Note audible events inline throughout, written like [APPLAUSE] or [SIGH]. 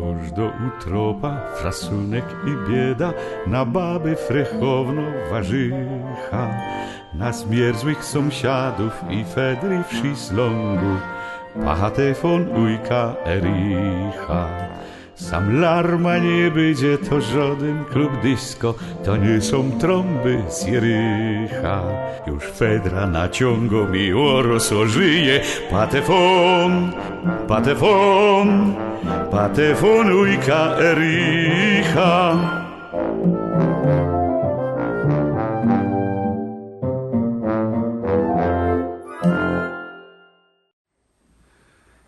Koż do utropa, frasunek i bieda, na baby frechowno warzycha, na zmierzłych sąsiadów i Fedry w Szislągu, pachatefon ujka Ericha. Sam larma nie będzie to żaden klub disco, to nie są trąby z Jericha. Już Fedra naciągą i orosło żyje, patefon, patefon, patefon ujka Ericha.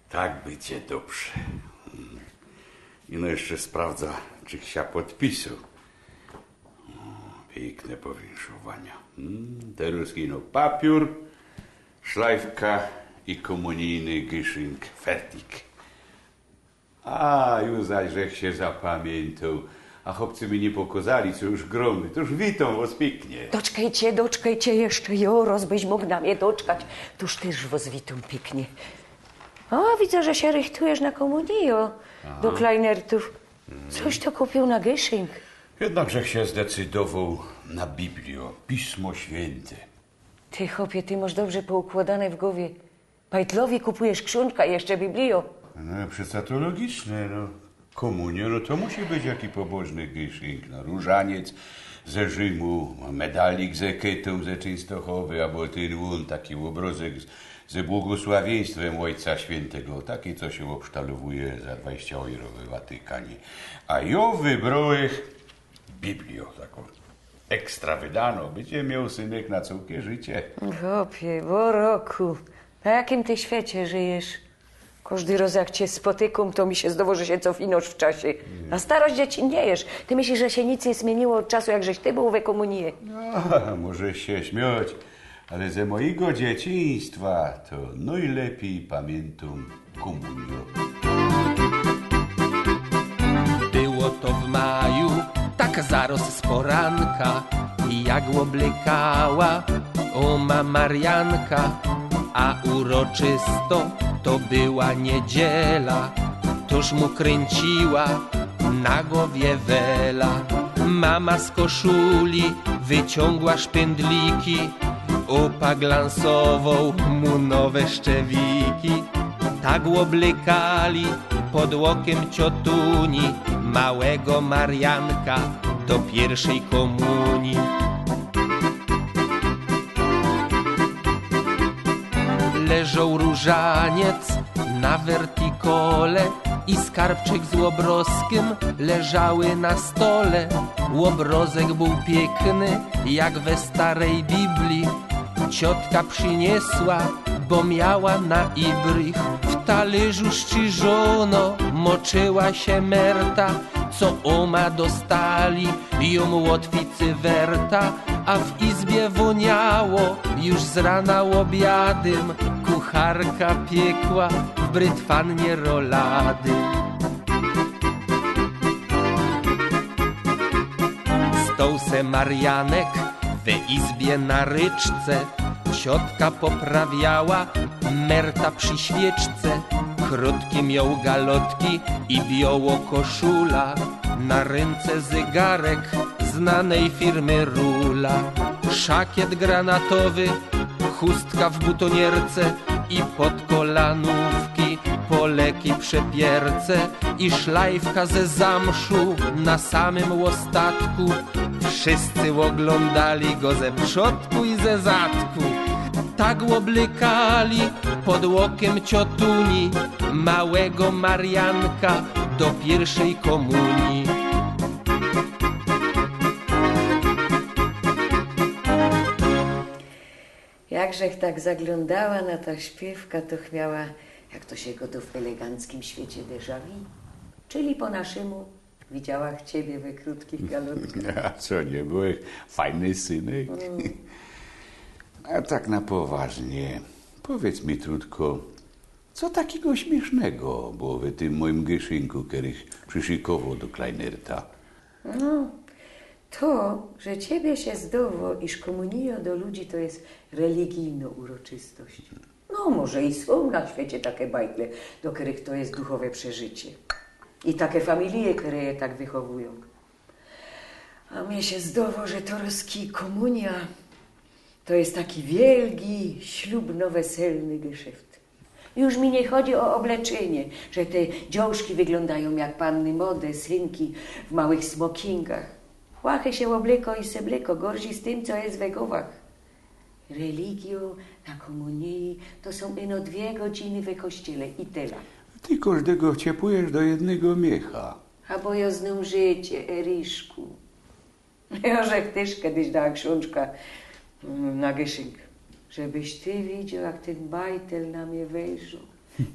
Tak będzie dobrze. I no jeszcze sprawdza, czy chcia podpisu. Piękne powinszowania. Mm, Teraz no papier, szlajfka i komunijny gyszynk fertik. A, już zaś się zapamiętał. A chłopcy mi nie pokazali, co już gromy. To już witam was pięknie. Doczkajcie, doczkajcie jeszcze, Joros, byś mógł na mnie doczkać. Tuż też was witam pięknie. O, widzę, że się rychtujesz na komunio do kleinertów. Coś to kupił na Gyszynk. Jednakże się zdecydował na Biblio, Pismo Święte. Ty, chłopie, ty masz dobrze poukładane w głowie. Pajtlowi kupujesz książka i jeszcze Biblio. No, przecież to logiczne, no. Komunia, no to musi być jaki pobożny gyszynk, no. Różaniec ze Rzymu, medalik z ekytą ze Częstochowy, albo ten un, taki obrozek z, ze błogosławieństwem Ojca Świętego, taki, co się obsztalowuje za 20 euro w Watykanie. A ja wybrałem Biblię taką ekstra wydano, będzie miał synek na całkie życie. Chłopie, bo roku. Na jakim ty świecie żyjesz? Każdy raz jak cię spotykam, to mi się zdało, że się cofinasz w czasie. Na starość dzieci nie jesz. Ty myślisz, że się nic nie zmieniło od czasu, jak żeś ty był we komunii? No, [LAUGHS] może się śmiać, ale ze mojego dzieciństwa to najlepiej pamiętam komunię. Było to w maju, tak zarost z poranka i jak oblekała oma Marianka, a uroczysto to była niedziela, toż mu kręciła na głowie wela. Mama z koszuli wyciągła szpędliki, opa glansował mu nowe szczewiki. Tak oblekali pod łokiem ciotuni małego Marianka do pierwszej komunii. Leżał różaniec na wertikole i skarbczyk z łobroskiem leżały na stole. Łobrozek był piękny jak we starej Biblii. Ciotka przyniesła, bo miała na ibrych w talerzu szczyżono, moczyła się merta, co oma dostali, ją łotwicy werta, a w izbie woniało już z rana obiadym, kucharka piekła w brytwannie rolady. Stoł se Marianek we izbie na ryczce. Ciotka poprawiała merta przy świeczce. Krótkie miał galotki i biało koszula. Na ręce zegarek znanej firmy Rula. Szakiet granatowy, chustka w butonierce I pod kolanówki poleki przepierce I szlajfka ze zamszu na samym łostatku. Wszyscy oglądali go ze przodku i ze zadku Tak oblykali pod łokiem ciotuni Małego Marianka do pierwszej komunii Jakżech tak zaglądała na ta śpiewka, to miała, jak to się go w eleganckim świecie déjà vu. Czyli po naszemu widziałach ciebie we krótkich galotkach. [LAUGHS] A co, nie byłeś fajny synek? A tak na poważnie, powiedz mi trudko, co takiego śmiesznego było w tym moim gyszynku, kiedyś przyszykował do Kleinerta? No, to, że ciebie się zdowo, iż komunio do ludzi to jest religijna uroczystość. No, może i są na świecie takie bajtle, do których to jest duchowe przeżycie. I takie familie, które je tak wychowują. A mnie się zdało, że to ruski komunia to jest taki wielki, ślubno-weselny geszeft. Już mi nie chodzi o obleczenie, że te dziążki wyglądają jak panny mody, synki w małych smokingach. Łachy się obleko i sebleko, gorsi z tym, co jest we głowach. Religio na komunii to są ino dwie godziny we kościele i tyle. Ty każdego wciepujesz do jednego miecha. A bo ja znam życie, Eriszku. Ja że też kiedyś dała książka mm, na Gyszynk. Żebyś ty widział, jak ten bajtel na mnie wejrzał.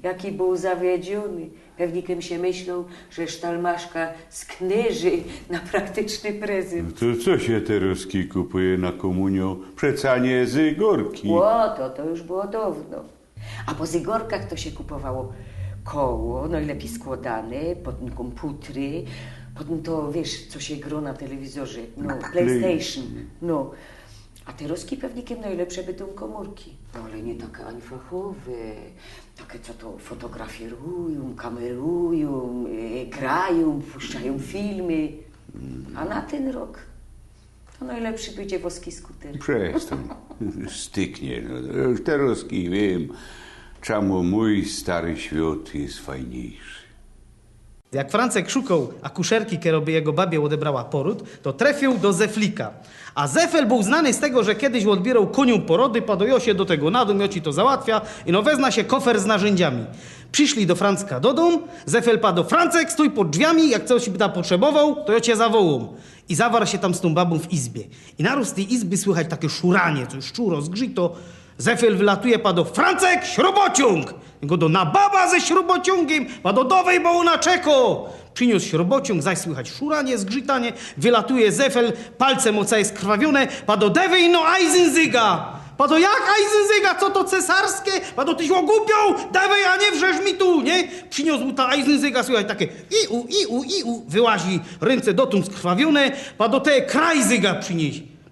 Jaki był zawiedziony. Pewnikiem się myślał, że sztalmaszka sknyży na praktyczny prezent. To co się te ruski kupuje na komunią? Przeca nie z gorki. Ło, to, to już było dawno. A po zygorkach to się kupowało koło, najlepiej składane, potem komputery, potem to, wiesz, co się gro na telewizorze, no, PlayStation, no. A te ruski pewnikiem najlepsze będą komórki. No ale nie takie ani fachowe, takie co to fotografirują, kamerują, e, grają, puszczają filmy. A na ten rok to najlepszy będzie woski skuter. Przestań. Styknie. No, te ruski wiem, czemu mój stary świat jest fajniejszy. Jak Francek szukał akuszerki, by jego babie odebrała poród, to trafił do Zeflika. A Zefel był znany z tego, że kiedyś odbierał koniom porody, padojo się do tego na dom, ci to załatwia i no wezna się kofer z narzędziami. Przyszli do Francka do dom, Zefel padł, Francek stój pod drzwiami, jak coś by tam potrzebował, to ja cię zawołam. I zawarł się tam z tą babą w izbie. I naród z tej izby słychać takie szuranie, coś szczuro, zgrzyto. Zefel wylatuje, padł, Francek, śrubociąg! Go do na baba ze śrubociągiem, padł, dowej, bo ona czeko! Przyniósł śrubociąg, zaś słychać szuranie, zgrzytanie, wylatuje Zefel, palce moca jest krwawione, padł, dewej, no Eisenzyga! Pado jak Eisenzyga, co to cesarskie? Pado tyś ogłupiał, dawaj, a nie wrzesz mi tu, nie? Przyniósł ta Eisenzyga, słuchaj, takie iu, iu, iu, wyłazi, ręce dotąd skrwawione, pado te krajzyga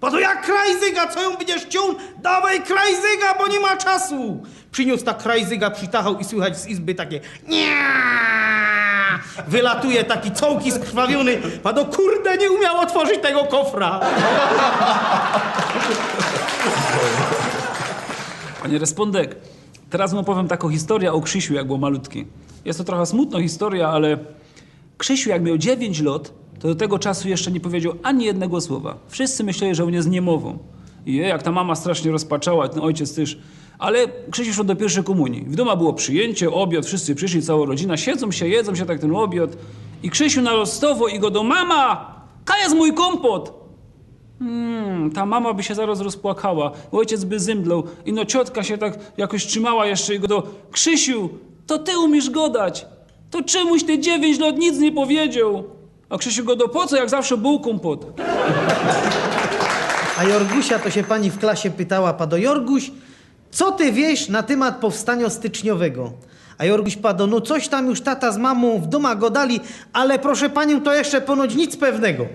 przynieś. Pado jak krajzyga, co ją będziesz ciął? Dawaj krajzyga, bo nie ma czasu. Przyniósł ta krajzyga, przytachał i słychać z izby takie nie. Wylatuje taki cołki skrwawiony, pado kurde nie umiał otworzyć tego kofra. Panie Respondek, teraz mu opowiem taką historię o Krzysiu, jak był malutki. Jest to trochę smutna historia, ale Krzysiu, jak miał 9 lat, to do tego czasu jeszcze nie powiedział ani jednego słowa. Wszyscy myśleli, że on jest niemową. I jak ta mama strasznie rozpaczała, ten ojciec też. Ale Krzysiu szedł do pierwszej komunii. W domu było przyjęcie, obiad, wszyscy przyszli, cała rodzina. Siedzą się, jedzą się tak ten obiad. I Krzysiu narostowo i go do mama! Kaj jest mój kompot! Hmm, ta mama by się zaraz rozpłakała, ojciec by zymdlał i no ciotka się tak jakoś trzymała jeszcze i go do Krzysiu, to ty umiesz godać, to czemuś ty dziewięć lat nic nie powiedział. A Krzysiu go do po co, jak zawsze był kompot. A Jorgusia to się pani w klasie pytała, pado Jorguś, co ty wiesz na temat powstania styczniowego? A Jorguś pado, no coś tam już tata z mamą w domach godali, ale proszę panią, to jeszcze ponoć nic pewnego.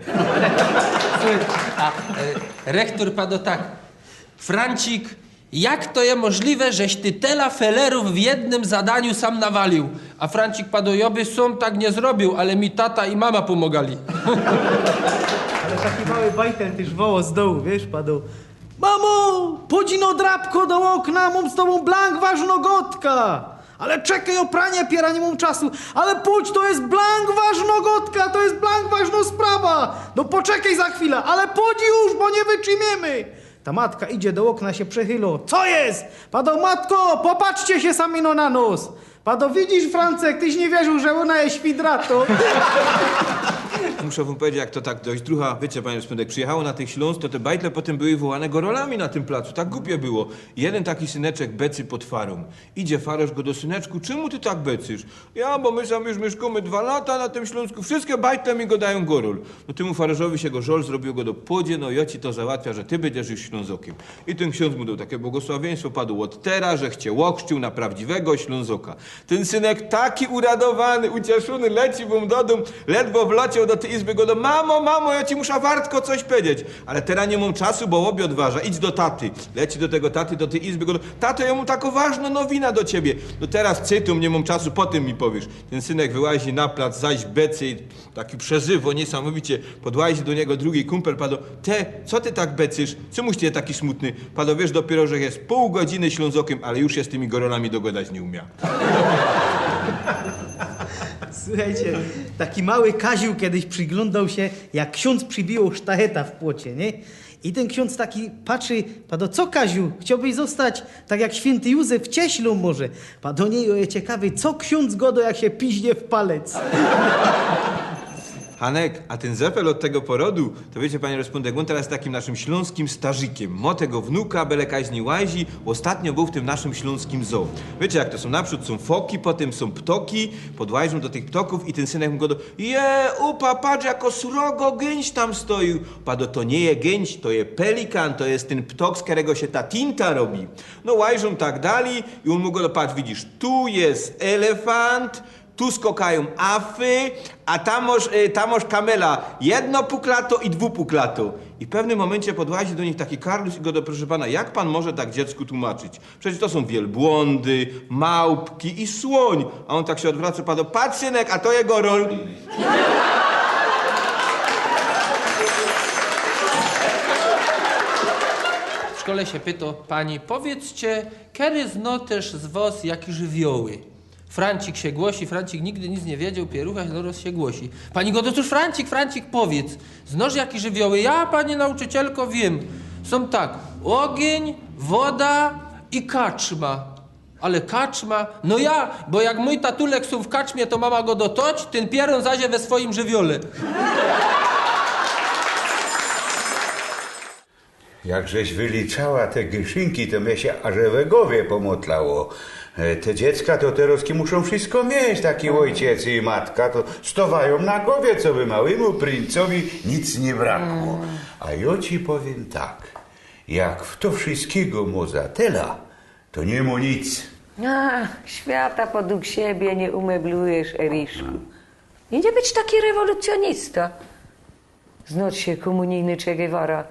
A e, rektor padł tak. Francik, jak to jest możliwe, żeś ty tela felerów w jednym zadaniu sam nawalił? A Francik padł, ja by sam tak nie zrobił, ale mi tata i mama pomagali. [LAUGHS] Ale taki mały bajtel też woło z dołu, wiesz, padł. Mamo, podzino drapko do okna, mam z tobą blank ważnogotka. Ale czekaj, o pranie piera, nie mam czasu. Ale pójdź, to jest blank ważnogotka, to jest blank ważna sprawa. No poczekaj za chwilę, ale pójdź już, bo nie wytrzymiemy. Ta matka idzie do okna, się przechylo. Co jest? Pado, matko, popatrzcie się sami no na nos. Pado, widzisz, Francek, tyś nie wierzył, że ona jest świdrato. Muszę wam powiedzieć, jak to tak dość druga, wiecie, panie Spędek, przyjechało na tych Śląsk, to te bajtle potem były wołane gorolami na tym placu. Tak głupie było. Jeden taki syneczek becy pod farą. Idzie fararz go do syneczku, czemu ty tak becysz? Ja, bo my sam już mieszkamy dwa lata na tym Śląsku, wszystkie bajtle mi go dają gorol. No temu fararzowi się go żol zrobił go do podzie, no ja ci to załatwia, że ty będziesz już Ślązokiem. I ten ksiądz mu dał takie błogosławieństwo, padł od teraz, że chcie łokcił na prawdziwego Ślązoka. Ten synek taki uradowany, ucieszony, leci mu do domu, ledwo wleciał do tej izby go do mamo, mamo, ja ci muszę wartko coś powiedzieć. Ale teraz nie mam czasu, bo łobie odważa. Idź do taty. Leci do tego taty, do tej izby go do... Tato, ja mam taką ważną nowinę do ciebie. No teraz cytum, nie mam czasu, potem mi powiesz. Ten synek wyłazi na plac, zaś becy, taki przeżywo, niesamowicie. Podłazi do niego drugi kumpel, pado, te, co ty tak becysz? Co muś ty taki smutny? Pado, wiesz dopiero, że jest pół godziny ślązokiem, ale już się z tymi gorolami dogadać nie umia. Słuchajcie, taki mały Kaziu kiedyś przyglądał się, jak ksiądz przybił sztacheta w płocie, nie? I ten ksiądz taki patrzy, pado, co Kaziu, chciałbyś zostać tak jak święty Józef cieślą może? Pado, nie, ciekawy, co ksiądz godo, jak się piźnie w palec? Hanek, a ten Zefel od tego porodu, to wiecie, panie respondent, on teraz takim naszym śląskim starzykiem. Ma tego wnuka, kaźni łazi, ostatnio był w tym naszym śląskim zoo. Wiecie, jak to są? Naprzód są foki, potem są ptoki, podłażą do tych ptoków i ten synek mu go do... Je, upa, patrz, jako srogo gęś tam stoi. Pado, to nie je gęś, to je pelikan, to jest ten ptok, z którego się ta tinta robi. No, łajżą tak dali i on mu go do... Patrz, widzisz, tu jest elefant, tu skokają afy, a tam masz, y, tam masz kamela jednopuklato i dwupuklato. I w pewnym momencie podłazi do nich taki Karlus i go do proszę pana, jak pan może tak dziecku tłumaczyć? Przecież to są wielbłądy, małpki i słoń. A on tak się odwraca, pada, patrz synek, a to jego rol. W szkole się pyta pani, powiedzcie, kiedy też z was jakie żywioły? Francik się głosi, Francik nigdy nic nie wiedział, pierucha zaraz się głosi. Pani go, to cóż Francik, Francik, powiedz, znasz jakie żywioły? Ja, pani nauczycielko, wiem. Są tak, ogień, woda i kaczma. Ale kaczma? No ja, bo jak mój tatulek są w kaczmie, to mama go dotoć, ten pieron zazie we swoim żywiole. Jak żeś wyliczała te gyszynki, to mnie się aż we pomotlało. E, Te dziecka to teraz muszą wszystko mieć, taki ojciec i matka, to stowają na głowie, co by małemu princowi nic nie brakło. A ja ci powiem tak, jak w to wszystkiego mozatela, to nie mu nic. A, świata podług siebie nie umeblujesz, Eriszku. Nie nie być taki rewolucjonista. Znać się komunijny Che Guevara.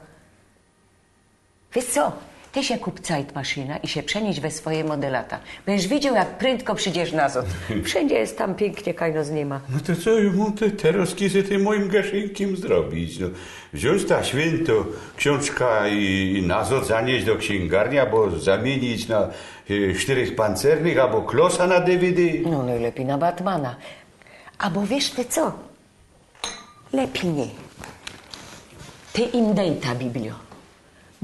Wiesz co, ty się kup Zeitmaszyna i się przenieść we swoje modelata. Będziesz widział, jak prędko przyjdziesz na zot. [LAUGHS] Wszędzie jest tam pięknie, kajno z nie ma. No to co ja mam te teraz z tym moim gaszynkiem zrobić? No, wziąć ta święto książka i, i nazot zanieść do księgarni, albo zamienić na e, czterech pancernych, albo klosa na DVD. No najlepiej na Batmana. Albo wiesz ty co? Lepiej nie. Ty im dej ta Biblio.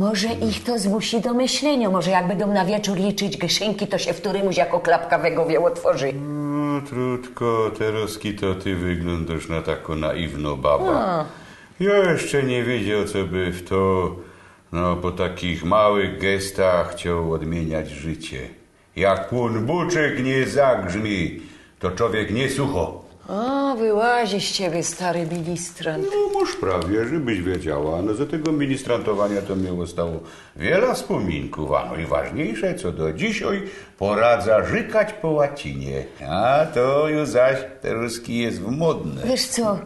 Może ich to zmusi do myślenia. Może jak będą na wieczór liczyć gyszynki, to się w którymś jako klapka we głowie otworzy. No, trudko, teroski to ty wyglądasz na taką naiwną baba. Ja jeszcze nie wiedział, co by w to, no, po takich małych gestach chciał odmieniać życie. Jak płon buczek nie zagrzmi, to człowiek nie sucho. O, wyłazi z ciebie, stary ministrant. No, masz prawie, żebyś wiedziała. No, za tego ministrantowania to mnie zostało wiele wspominków, a no i ważniejsze, co do dzisiaj, poradza żykać po łacinie. A to już zaś te ruski jest w modne. Wiesz co?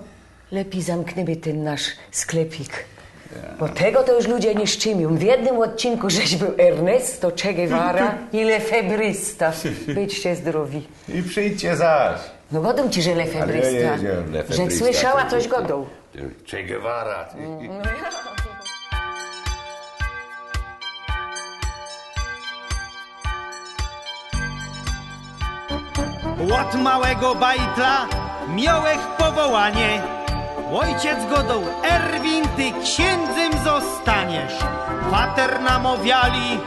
Lepiej zamkniemy ten nasz sklepik. Bo tego to już ludzie nie szczymią. W jednym odcinku żeś był Ernesto Che Guevara [LAUGHS] i lefebrysta. Byćcie zdrowi. I przyjdźcie zaś. No godą ci, że Ale ja lefebrysta. jedziałem Że lefebrysta, słyszała coś godą. Che Guevara. Łot małego bajtla, miałech powołanie. Ojciec godą, Erwin, ty księdzem zostaniesz. Pater namawiali,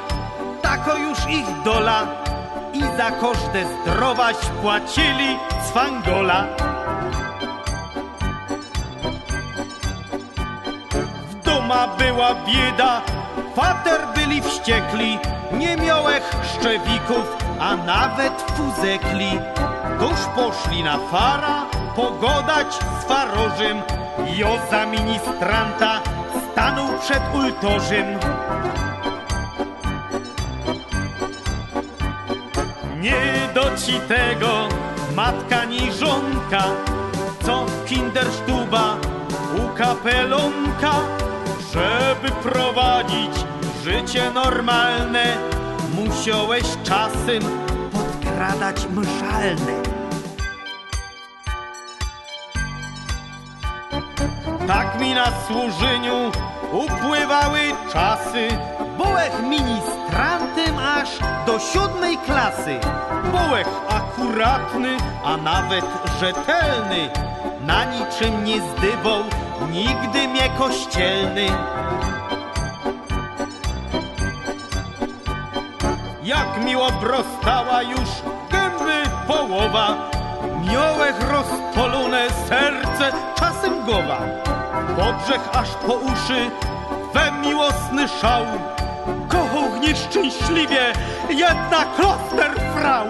tako już ich dola. I za każde zdrowaś płacili cwangola. W doma była bieda, pater byli wściekli, nie miałech szczewików, a nawet fuzekli. Tuż poszli na fara, pogodać z farożym, jo za ministranta stanął przed ultorzym. Nie do ci tego matka ni żonka, co kindersztuba u kapelonka, żeby prowadzić życie normalne, musiałeś czasem podkradać mszalne. Tak mi na służeniu upływały czasy. Do siódmej klasy. Byłech akuratny, a nawet rzetelny. Na niczym nie zdybał nigdy mnie kościelny. Jak mi obrostała już gęby połowa, miałech rozpolone serce czasem głowa. Podrzech aż po uszy we miłosny szał, kochał nieszczęśliwie jedna kloster frau.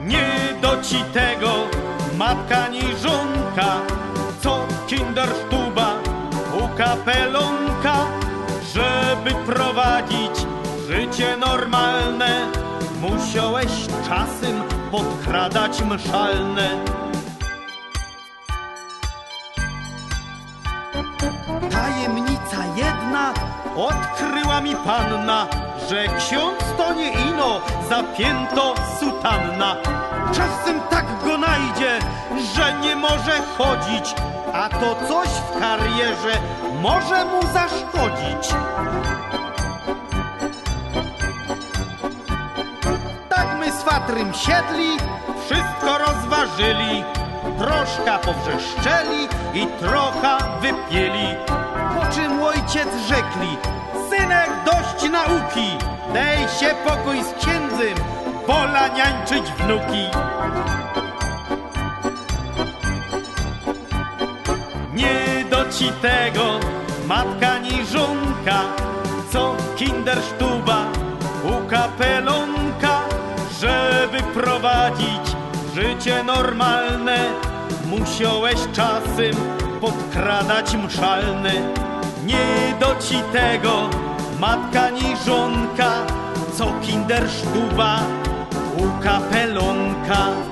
Nie do ci tego matka ni żonka, co kindersztuba u kapelonka, żeby prowadzić życie normalne, musiałeś czasem podkradać mszalne. Odkryła mi panna, że ksiądz to nie ino, zapięto sutanna. Czasem tak go najdzie, że nie może chodzić, a to coś w karierze może mu zaszkodzić. Tak my z Fatrym siedli, wszystko rozważyli, troszkę powrzeszczeli i trochę wypieli. Po czym ojciec rzekli, synek dość nauki, daj się pokój z księdzem, wola niańczyć wnuki. Nie do ci tego matka ni żonka, co kindersztuba u kapelonka, żeby prowadzić życie normalne, musiałeś czasem podkradać mszalne. Nie do ci tego matka ni żonka, co kindersztuba u kapelonka.